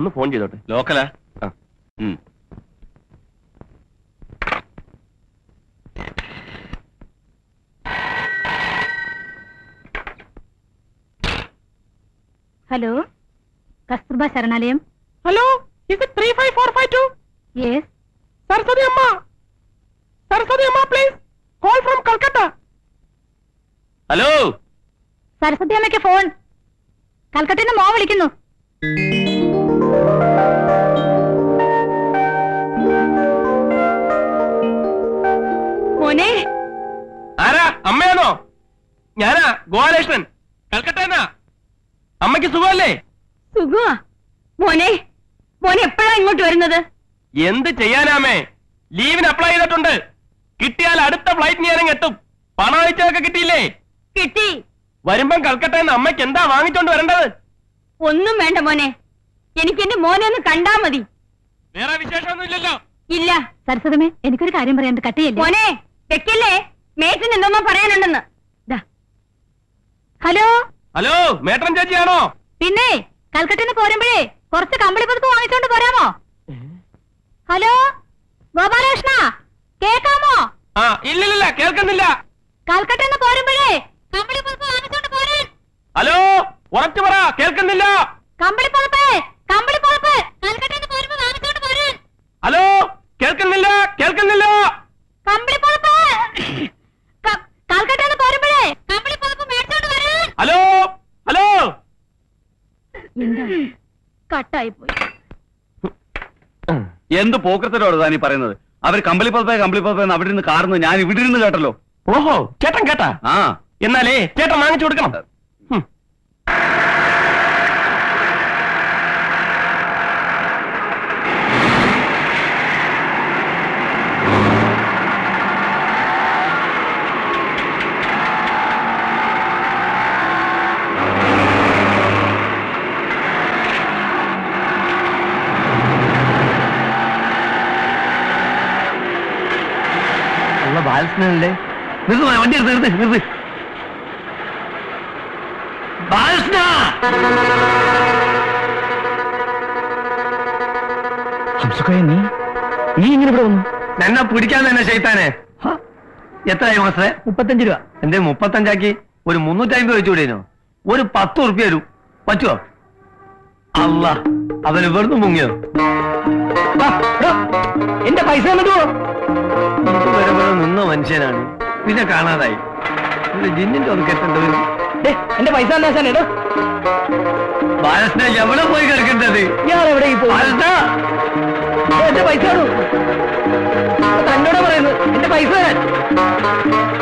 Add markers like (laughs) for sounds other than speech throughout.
ഒന്ന് ഫോൺ ചെയ്തോട്ടെ. ലോക്കലാ? ആ. ഹലോ? കസ്തൂർബ ശരണാലയം? ഹലോ ഇത് three five four five two yes Saraswati Amma. Saraswati Amma please call from Calcutta hello? Saraswati അമ്മയ്ക്ക് ഫോൺ കൽക്കട്ടയിൽ നിന്ന് മോ വിളിക്കുന്നു. മോനെ. ആരാ? അമ്മയാണോ? ഞാനാ ഗോപാലകൃഷ്ണൻ. കൽക്കട്ടന്നാ? അമ്മയ്ക്ക് സുഖമല്ലേ? സുഖമാ. മോനെ മോനെ എപ്പോഴാ ഇങ്ങോട്ട് വരുന്നത്? എന്ത് ചെയ്യാനാമേ? ലീവിന് അപ്ലൈ ചെയ്തിട്ടുണ്ട്. കിട്ടിയാൽ അടുത്ത ഫ്ലൈറ്റ് ഞാനങ്ങ് എത്തും. പണം അയച്ചതൊക്കെ കിട്ടിയില്ലേ? കിട്ടി. വരുമ്പം കൽക്കട്ടന്ന് അമ്മയ്ക്ക് എന്താ വാങ്ങിച്ചോണ്ട് വരേണ്ടത്? ഒന്നും വേണ്ട മോനെ. എനിക്ക് എന്റെ മോനെ ഒന്ന് കണ്ടാ മതി. വേറെ വിശേഷമൊന്നുമില്ലല്ലോ. ഇല്ല. സരസ്വതമേ എനിക്കൊരു കാര്യം പറയാനുണ്ട് കട്ടിയല്ലേ? മോനെ വെക്കല്ലേ? മേറ്റിന് എന്തോന്നോ പറയാനുണ്ടെന്ന്. ഹലോ? ഹലോ മേട്ടൻ ചേച്ചിയാണോ? പിന്നെ കൽക്കട്ടയിൽ നിന്ന് പോരുമ്പോഴേ കുറച്ച് കമ്പിളി പുതുപ്പ് വാങ്ങിച്ചോണ്ട് പോരാമോ? ഹലോ? ഗോപാലകൃഷ്ണ കേക്കാമോ? ആ ഇല്ലില്ല കേൾക്കുന്നില്ല. കൽക്കട്ടിന്ന് പോരുമ്പോഴേ കമ്പിളി പുതുപ്പ് വാങ്ങിച്ചോണ്ട് പോരാൻ. ഹലോ ഉറച്ചു പറ കേൾക്കുന്നില്ല. കമ്പിളി പുതുപ്പ് ഹലോ കേൾക്കുന്നില്ല കേൾക്കുന്നില്ല. Hello hello. എന്താ? കട്ടായി പോയി. എന്ത് പോക്കത്തിലോട് താനീ പറയുന്നത്? അവർ കമ്പളി പതപ്പേ കമ്പളി പതപ്പേ അവിടെ നിന്ന് കാർന്ന് ഞാൻ ഇവിടെ ഇരുന്ന് കേട്ടല്ലോ. ഓഹോ ചേട്ടൻ കേട്ടാ? ആ. എന്നാലേ ചേട്ടൻ വാങ്ങിച്ചു കൊടുക്കണം. ബാലകൃഷ്ണനല്ലേ? നിർത്ത് വണ്ടി എടുത്ത് നിർത്ത് നിർത്ത്. ബാലകൃഷ്ണ! നീ? നീ ഇങ്ങനെ ഇവിടെ വന്നു? എന്നെ പിടിക്കാൻ തന്നെ ചെയ്താനെ എത്രയായി മാസേ മുപ്പത്തഞ്ച് രൂപ. എന്റെ മുപ്പത്തഞ്ചാക്കി? ഒരു മുന്നൂറ്റമ്പത് വെച്ചുകൂടേനോ ഒരു പത്ത് ഉറുപ്പ്യ തരൂ പറ്റുമോ അല്ല അവന് വെറുതെ മുങ്ങിയോ? എന്റെ പൈസ തന്നിട്ടോ നിന്ന മനുഷ്യനാണ്. പിന്നെ കാണാതായി. ജിന്നിന്റെ ഒന്ന് കെട്ടേണ്ടത് എന്റെ പൈസ എന്താ ബാലസ്ന എവിടെ പോയി കിടക്കേണ്ടത്? ഞാൻ എവിടെ? എന്റെ പൈസ. തന്നോട് പറയുന്നു എന്റെ പൈസ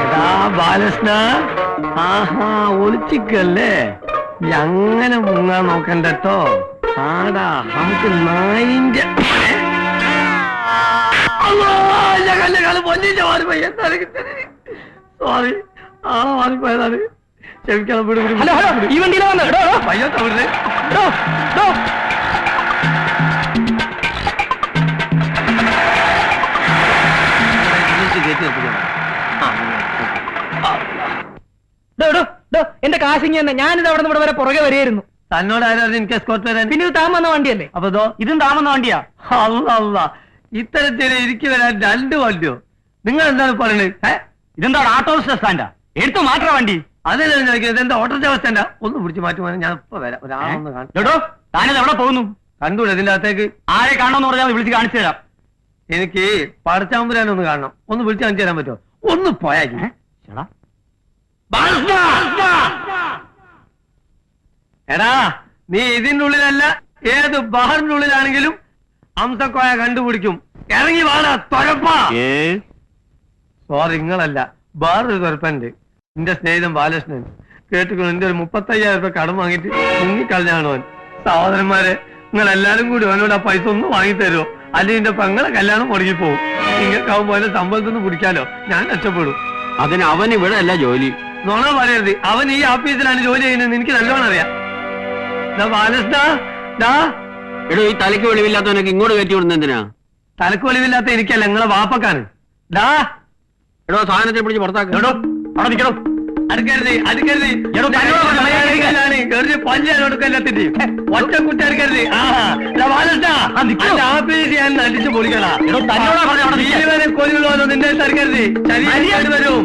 എടാ ബാലസ്ന ആഹാ ഒളിച്ചിക്കല്ലേ? ഞങ്ങനെ അങ്ങനെ മുങ്ങാൻ നോക്കണ്ടോ ആടാ നമുക്ക് നായിന്റെ സോറി ആ മാറിപ്പോയതാണ് ക്ഷമിക്കണം വിട് വിട് ഹലോ ഹലോ ഈ വണ്ടിയിലാ പയ്യോ തവിടുന്നേ. എന്റെ കാശിങ് തന്നെ. ഞാനിത് അവിടെ നിന്ന് ഇവിടെ വരെ പുറകെ വരെയായിരുന്നു തന്നോട് ആരായിരുന്നു എനിക്ക് എസ്കോർട്ട് വരാൻ. പിന്നെ ഇത് താമന്ന വണ്ടിയല്ലേ? അപ്പൊ ഇതോ ഇതും താമന്ന വണ്ടിയാ? അല്ല അല്ല ഇത്തരത്തിൽ എനിക്ക് വരാൻ രണ്ട് വണ്ടിയോ? നിങ്ങൾ എന്താണ് പറയുന്നത് ഇതെന്താ ആട്ടോ സ്റ്റാൻഡാ എടുത്തു മാറ്റാ വണ്ടി. അതല്ലേ ചോദിക്കുന്നത്? എന്താ ഓട്ടോ അവസ്ഥ ഒന്ന് പിടിച്ച് മാറ്റുമോ ഞാൻ ഇപ്പൊ വരാം. ഒരാളൊന്ന് കാണോ താനത് എവിടെ പോകുന്നു? കണ്ടൂടെ ഇതിന്റെ അകത്തേക്ക്? ആരെ കാണണമെന്ന് പറഞ്ഞാൽ വിളിച്ച് കാണിച്ചു തരാം. എനിക്ക് പടച്ചാമ്പുരാനൊന്ന് കാണണം. ഒന്ന് വിളിച്ച് കാണിച്ചു തരാൻ പറ്റുമോ? ഒന്ന് പോയാക്കി ചേടാ എടാ. നീ ഇതിന്റെ ഉള്ളിലല്ല ഏത് ബഹറിന്റെ ഉള്ളിലാണെങ്കിലും അംസക്കോയ കണ്ടുപിടിക്കും. ഇറങ്ങി വാടാ തൊരപ്പ. സോറി നിങ്ങളല്ല. വേറൊരു തൊരപ്പുണ്ട് എന്റെ സ്നേഹിതൻ ബാലകൃഷ്ണൻ. കേട്ടുകൊണ്ട് എന്റെ ഒരു മുപ്പത്തയ്യായിരം രൂപ കടം വാങ്ങിട്ട് മുങ്ങിക്കളഞ്ഞാണ് അവൻ? സഹോദരന്മാരെ നിങ്ങൾ എല്ലാരും കൂടി അവനോട് ആ പൈസ ഒന്ന് വാങ്ങിത്തരുമോ അല്ലെങ്കിൽ എന്റെ പെങ്ങളെ കല്യാണം മുടങ്ങി പോകും നിങ്ങൾക്കാവുമ്പോ അതിന്റെ സമ്പത്തൊന്നും പിടിക്കാലോ? ഞാൻ രക്ഷപ്പെടും. അതിന് അവൻ ഇവിടെ അല്ല ജോലി. നുണ പറയരുത്. അവൻ ഈ ഓഫീസിലാണ് ജോലി ചെയ്യുന്നത്. എനിക്ക് നല്ലോണം അറിയാം. ബാലകൃഷ്ണ എടോ ഈ തലയ്ക്ക് വെളിവില്ലാത്തവനൊക്കെ ഇങ്ങോട്ട് കയറ്റി വിടുന്ന എന്തിനാ? തലക്ക് വെളിവില്ലാത്ത എനിക്കല്ല നിങ്ങളെ വാപ്പക്കാണ്. എടോ സാധനത്തെ പിടിച്ച് പുറത്താക്കണം എടോ, അവിടെ നിൽക്കണോ അടുക്കരുത് അടുക്കരുത്. എടോ, കൊടുക്കല്ലാത്തിന്റെ ഒറ്റ കുട്ടി അടുക്കരുത്. ആഫീസ് ഞാൻ അടിച്ചു പൊളിക്കലാ എടോ, തന്നോടാ പറഞ്ഞെ അവിടെ നിൽക്കാൻ. ഇതുവരെ കൊല്ലുള്ളൂ നിന്നെ തരക്കരുത് ശരീരം വരും.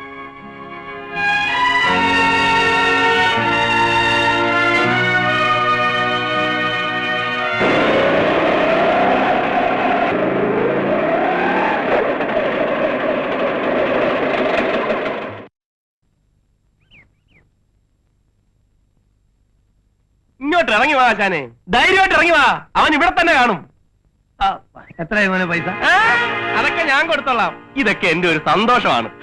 ഇറങ്ങി വാ ആശാനെ ധൈര്യമായിട്ട് ഇറങ്ങി വാ. അവൻ ഇവിടെ തന്നെ കാണും. എത്രയാണ് എത്രയായി മോനെ പൈസ? അതൊക്കെ ഞാൻ കൊടുത്തോളാം. ഇതൊക്കെ എന്റെ ഒരു സന്തോഷമാണ്. (laughs)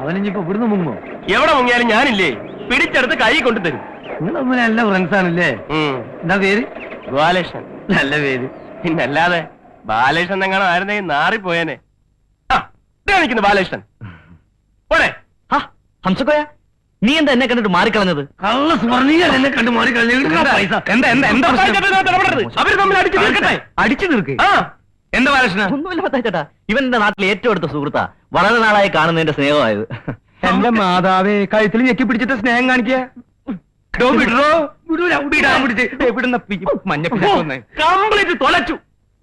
അവനിപ്പോ ഇവിടുന്ന് മുങ്ങോ എവിടെ മുങ്ങിയാലും ഞാനില്ലേ? പിടിച്ചെടുത്ത് കൈ കൊണ്ടു തരും. നിങ്ങൾ നല്ല ഫ്രണ്ട്സ് ആണല്ലേ? എന്താ പേര്? ബാലകൃഷ്ണൻ നല്ല പേര്. പിന്നല്ലാതെ ബാലകൃഷ്ണൻ എങ്ങനെ ആയിരുന്നെങ്കിൽ നാറിപ്പോയേനെ. നിൽക്കുന്നു ബാലകൃഷ്ണൻ. പോരെ ഹംസക്കോയ? നീ എന്താ എന്നെ കണ്ടിട്ട് മാറിക്കളഞ്ഞത്? കള്ള സ്വർണീയൻ എന്നെ കണ്ടു മാറി കളഞ്ഞു പൈസ? എന്താ എന്താ എന്താ തമ്മിൽ അടിച്ചു തീർക്കട്ടെ. അടിച്ചു തീർക്ക്. എന്താ ബാലകൃഷ്ണ? ഒന്നുമില്ല പത്താച്ചേട്ടാ ഇവൻ എന്റെ നാട്ടിലെ ഏറ്റവും അടുത്ത സുഹൃത്താ. വളരെ നാളായി കാണുന്നതിന്റെ സ്നേഹമായത്. എന്റെ മാതാവേ കഴുത്തിൽ ഞെക്കി പിടിച്ചിട്ട് സ്നേഹം കാണിക്കുക. കംപ്ലീറ്റ് തൊലച്ചു.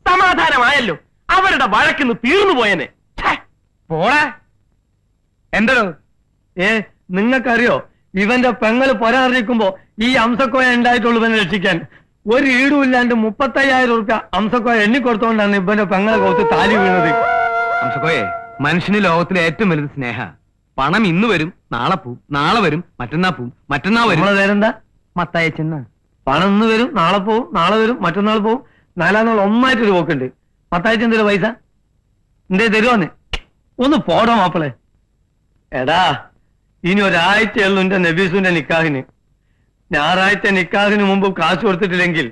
സമാധാനമായല്ലോ. അവരുടെ വഴക്കിന്ന് തീർന്നു പോയനെ. പോളെ പോടാ. എന്തോ ഏ നിങ്ങൾക്കറിയോ ഇവന്റെ പെങ്ങൾ പൊരാറിയിക്കുമ്പോ ഈ അംസക്കോയ ഉണ്ടായിട്ടുള്ളൂ ഇവനെ രക്ഷിക്കാൻ. ഒരു ഈടും ഇല്ലാണ്ട് മുപ്പത്തയ്യായിരം ഉറുപ്പ അംസക്കോയ എണ്ണിക്കൊടുത്തോണ്ടാണ് ഇവന്റെ പെങ്ങളെ കൊടുത്ത് താലി വീണത്. അംസക്കോയെ മനുഷ്യന് ലോകത്തിലെ ഏറ്റവും വലുത് സ്നേഹ. പണം ഇന്ന് വരും നാളെ പോവും നാളെ വരും മറ്റന്നാ പോവും മറ്റന്നാ വരും. പേരെന്താ? മത്തായ ചെന്ന പണം ഇന്ന് വരും നാളെ പോവും നാളെ വരും മറ്റന്നാൾ പോവും. നാലാം നാൾ ഒന്നായിട്ടൊരു പോക്കുണ്ട്. മത്തായ ചെന്ത പൈസ? എന്തേ തരുവാന്ന്? ഒന്ന് പോടോ മാപ്പിളെ. എടാ ഇനി ഒരാഴ്ചയുള്ളൂ എന്റെ നബീസുന്റെ നിക്കാഹിന്. ഞായറാഴ്ച നിക്കാഹിന് മുമ്പ് കാശ് കൊടുത്തിട്ടില്ലെങ്കിൽ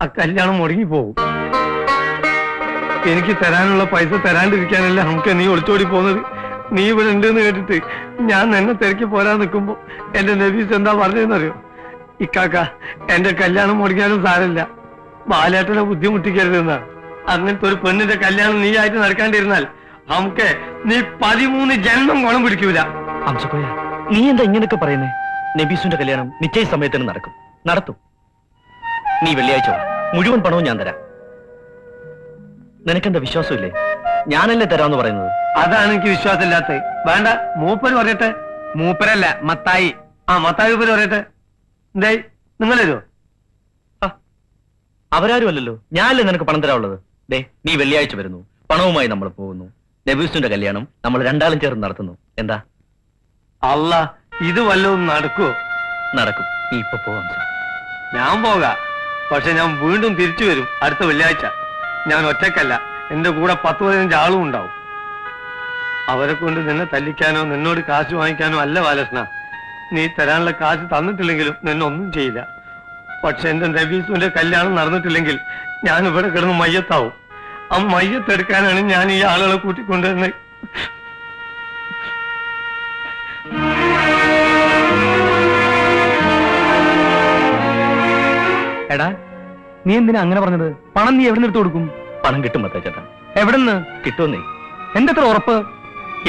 ആ കല്യാണം മുടങ്ങി പോകും എനിക്ക് തരാനുള്ള പൈസ തരാണ്ടിരിക്കാനല്ല നമുക്ക് നീ ഒളിച്ചോടി പോകുന്നത്. നീ ഇവിടെ ഉണ്ടെന്ന് കേട്ടിട്ട് ഞാൻ നിന്നെ തിരക്കി പോരാൻ നിൽക്കുമ്പോ എന്റെ നബീസ് എന്താ പറഞ്ഞതെന്നറിയോ? ഇക്കാക്ക എന്റെ കല്യാണം മുടങ്ങിയാലും സാരമില്ല. ബാലേട്ടനെ ബുദ്ധിമുട്ടിക്കരുതെന്നാണ് അങ്ങനത്തെ ഒരു പെണ്ണിന്റെ കല്യാണം നീ ആയിട്ട് നടക്കാണ്ടിരുന്നാൽ നമുക്ക് നീ പതിമൂന്ന് ജന്മം ഗുണം പിടിക്കൂല. ഹംസക്കോയ നീ എന്താ ഇങ്ങനെയൊക്കെ പറയുന്നേ? നബീസുന്റെ കല്യാണം നിശ്ചയ സമയത്തിന് നടക്കും. നടത്തും. നീ വെള്ളിയാഴ്ച മുഴുവൻ പണവും ഞാൻ തരാം. നിനക്കെന്താ വിശ്വാസമില്ലേ? ഞാനല്ലേ തരാന്ന് പറയുന്നത്? അതാണ് എനിക്ക് വിശ്വാസമില്ലാത്ത വേണ്ട മൂപ്പര് പറയട്ടെ മൂപ്പരല്ല മത്തായി. ആ മത്തായി ഉപ്പര് പറയട്ടെ എന്തേ നിങ്ങൾ അവരാരും അല്ലല്ലോ. ഞാനല്ലേ നിനക്ക് പണം തരാനുള്ളത്? ദേ നീ വെള്ളിയാഴ്ച വരുന്നു. പണവുമായി നമ്മൾ പോകുന്നു. നബീസിന്റെ കല്യാണം നമ്മൾ രണ്ടാളും ചേർന്ന് നടത്തുന്നു. എന്താ? അല്ല ഇത് വല്ലതും നടക്കുവോ? നടക്കും. നീ ഇപ്പൊ പോവാം സാർ. ഞാൻ പോകാം. പക്ഷെ ഞാൻ വീണ്ടും തിരിച്ചു വരും അടുത്ത വെള്ളിയാഴ്ച. ഞാൻ ഒറ്റക്കല്ല എന്റെ കൂടെ പത്ത് പതിനഞ്ച് ആളും ഉണ്ടാവും. അവരെ കൊണ്ട് നിന്നെ തല്ലിക്കാനോ നിന്നോട് കാശ് വാങ്ങിക്കാനോ അല്ല ബാലകൃഷ്ണ. നീ തരാനുള്ള കാശ് തന്നിട്ടില്ലെങ്കിലും നിന്നെ ഒന്നും ചെയ്യില്ല. പക്ഷെ എന്റെ നബീസുവിന്റെ കല്യാണം നടന്നിട്ടില്ലെങ്കിൽ ഞാൻ ഇവിടെ കിടന്ന് മയ്യത്താവും. ആ മയ്യത്തെടുക്കാനാണ് ഞാൻ ഈ ആളുകളെ കൂട്ടിക്കൊണ്ടുവരുന്നത്. എടാ നീ എന്തിനാ അങ്ങനെ പറഞ്ഞത്? പണം നീ എവിടെ എടുത്തു കൊടുക്കും? പണം കിട്ടും ചേട്ടാ. എവിടെന്ന്? കിട്ടുമെന്നേ. എന്റെ അത്ര ഉറപ്പ്?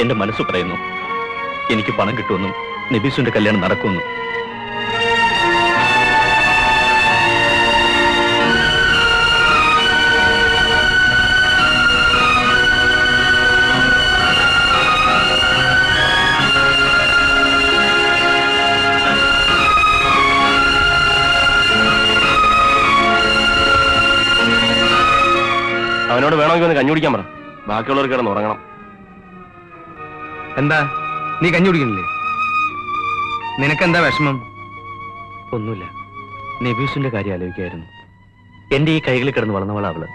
എന്റെ മനസ്സ് പറയുന്നു എനിക്ക് പണം കിട്ടുമെന്നും നബീസിന്റെ കല്യാണം നടക്കുമെന്നും. അവനോട് വേണമെങ്കിൽ ഒന്ന് കഞ്ഞി കുടിക്കാൻ പറ. ബാക്കിയുള്ളവർ കിടന്ന് ഉറങ്ങണം. എന്താ? നീ കഞ്ഞി കുടിക്കണില്ലേ നിനക്കെന്താ വിഷമം? ഒന്നുമില്ല. നബീസിന്റെ കാര്യം ആലോചിക്കായിരുന്നു. എന്റെ ഈ കൈകളിൽ കിടന്ന് വളർന്നവള അവൾ.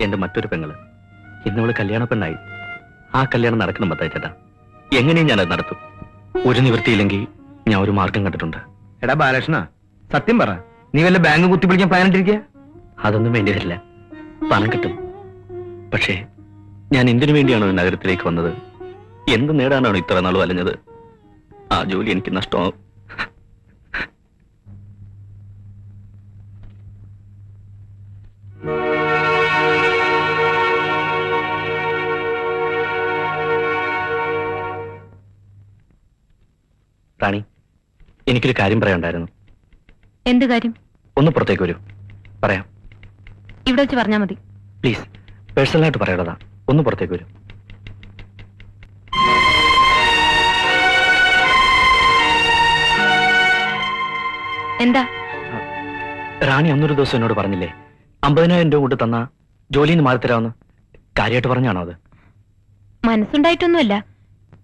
എന്റെ മറ്റൊരു പെങ്ങൾ. ഇന്നവൾ കല്യാണ പെണ്ണായി. ആ കല്യാണം നടക്കണം മത്തായി ചേട്ടാ. എങ്ങനെയും ഞാനത് നടത്തും. ഒരു നിവൃത്തിയില്ലെങ്കിൽ ഞാൻ ഒരു മാർഗം കണ്ടിട്ടുണ്ട്. എടാ ബാലകൃഷ്ണ സത്യം പറ. നീ വല്ല ബാങ്ക് കുത്തിപ്പിടിക്കാൻ പ്ലാനിട്ടിരിക്കുക പ്ലാൻ ഇട്ടിരിക്കുക അതൊന്നും വേണ്ടി വരില്ല പണം കിട്ടും. പക്ഷേ ഞാൻ എന്തിനു വേണ്ടിയാണോ നഗരത്തിലേക്ക് വന്നത്? എന്ത് നേടാനാണ് ഇത്ര നാൾ വലഞ്ഞത്? ആ ജോലി എനിക്ക് നഷ്ടമാവും. റാണി എനിക്കൊരു കാര്യം പറയാനുണ്ടായിരുന്നു. എന്ത് കാര്യം? ഒന്ന് പുറത്തേക്ക് വരൂ. പറയാം. ഇവിടെ വെച്ച് പറഞ്ഞാൽ മതി. പ്ലീസ്. പേഴ്സണലായിട്ട് പറയേണ്ടതാ. ഒന്ന് പുറത്തേക്ക് വരും. എന്താ? റാണി അന്നൊരു ദിവസം എന്നോട് പറഞ്ഞില്ലേ അമ്പതിനായിരം രൂപ കൊണ്ട് തന്ന ജോലിയിൽ നിന്ന് മാറിത്തരാമെന്ന്. കാര്യമായിട്ട് പറഞ്ഞാണോ അത്? മനസ്സുണ്ടായിട്ടൊന്നുമല്ല.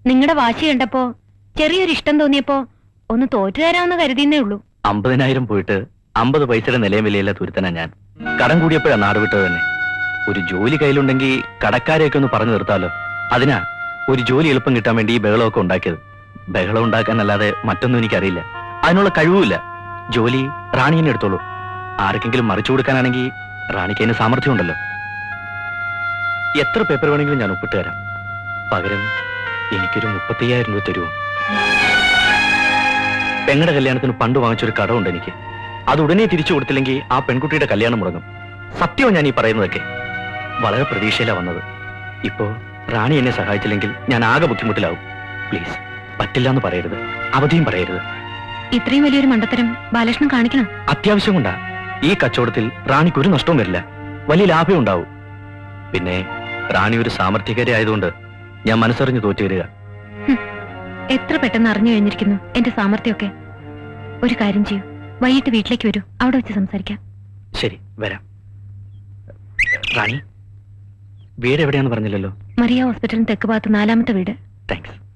നിങ്ങളുടെ വാശി കണ്ടപ്പോ ചെറിയൊരു ഇഷ്ടം തോന്നിയപ്പോ ഒന്ന് തോറ്റു തരാമെന്ന് കരുതിയെന്നേ ഉള്ളൂ. അമ്പതിനായിരം പോയിട്ട് അമ്പത് പൈസയുടെ നിലയും വിലയില്ല തുരുത്തനാ ഞാൻ. കടം കൂടിയപ്പോഴാണ് നാട് വിട്ടത് തന്നെ ഒരു ജോലി കയ്യിലുണ്ടെങ്കിൽ കടക്കാരെയൊക്കെ ഒന്ന് പറഞ്ഞു നിർത്താലോ? അതിനാ ഒരു ജോലി എളുപ്പം കിട്ടാൻ വേണ്ടി ഈ ബഹളമൊക്കെ ഉണ്ടാക്കിയത്. ബഹളം ഉണ്ടാക്കാനല്ലാതെ മറ്റൊന്നും എനിക്കറിയില്ല. അതിനുള്ള കഴിവുമില്ല. ജോലി റാണി തന്നെ എടുത്തോളൂ. ആർക്കെങ്കിലും മറിച്ചു കൊടുക്കാനാണെങ്കിൽ റാണിക്ക് അതിന് സാമർഥ്യമുണ്ടല്ലോ. എത്ര പേപ്പർ വേണമെങ്കിലും ഞാൻ ഒപ്പിട്ട് തരാം. പകരം എനിക്കൊരു മുപ്പത്തയ്യായിരം രൂപ തരുമോ പെങ്ങളുടെ കല്യാണത്തിന് പണ്ട് വാങ്ങിച്ചൊരു കടമുണ്ട് എനിക്ക്. അത് ഉടനെ തിരിച്ചു കൊടുത്തില്ലെങ്കിൽ ആ പെൺകുട്ടിയുടെ കല്യാണം മുടങ്ങും. സത്യവും ഞാൻ ഈ പറയുന്നതൊക്കെ. വളരെ പ്രതീക്ഷയിലാ വന്നത്. ഇപ്പോ റാണി എന്നെ സഹായിച്ചില്ലെങ്കിൽ ഞാൻ ആകെ ബുദ്ധിമുട്ടിലാവും. പ്ലീസ് പറ്റില്ല എന്ന് പറയരുത്. അവധിയും പറയരുത്. ഇത്രയും വലിയൊരു മണ്ടത്തരം ബാലകൃഷ്ണൻ കാണിക്കണം. അത്യാവശ്യം കൊണ്ടാ. ഈ കച്ചവടത്തിൽ റാണിക്ക് ഒരു നഷ്ടവും വരില്ല. വലിയ ലാഭം ഉണ്ടാവും. പിന്നെ റാണി ഒരു സാമർഥ്യകാരി ആയതുകൊണ്ട് ഞാൻ മനസ്സറിഞ്ഞു തോറ്റു വരിക. എത്ര പെട്ടെന്ന് അറിഞ്ഞു കഴിഞ്ഞിരിക്കുന്നു എന്റെ സാമർഥ്യമൊക്കെ ഒരു കാര്യം ചെയ്യൂ. വൈകിട്ട് വീട്ടിലേക്ക് വരൂ. അവിടെ വെച്ച് സംസാരിക്കാം. ശരി വരാം. റാണി? വീട് എവിടെയാന്ന് പറഞ്ഞില്ലല്ലോ. മറിയ ഹോസ്പിറ്റലിന് തെക്ക് ഭാഗത്ത് നാലാമത്തെ വീട്. താങ്ക്സ്